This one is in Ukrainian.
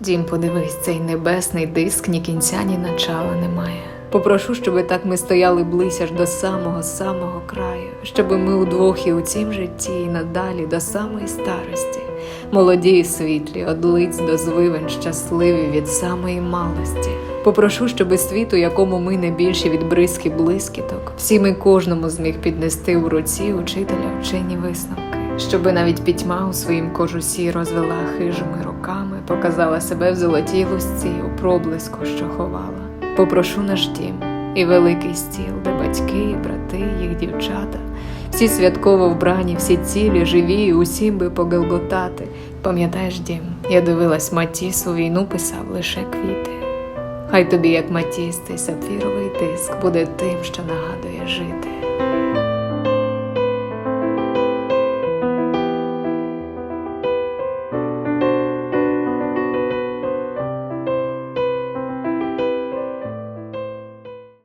Дім, подивись, цей небесний диск ні кінця, ні начала немає. Попрошу, щоби так ми стояли близь аж до самого самого краю, щоби ми удвох і у цім житті, і надалі до самої старості, молоді і світлі, од лиць до звивин, щасливі від самої малості. Попрошу, щоби світу, якому ми не більші від бризки блискіток, всі ми кожному зміг піднести в руці учителя вчені висновки, щоби навіть пітьма у своїм кожусі розвела хижими руками, показала себе в золотій лусці у проблиску, що ховала. Попрошу наш дім і великий стіл, де батьки, брати, їх дівчата, всі святково вбрані, всі цілі, живі, усім би погелготати. Пам'ятаєш, дім, я дивилась Матіс у війну писав лише квіти. Хай тобі, як Матіс, цей сапфіровий диск буде тим, що нагадує жити.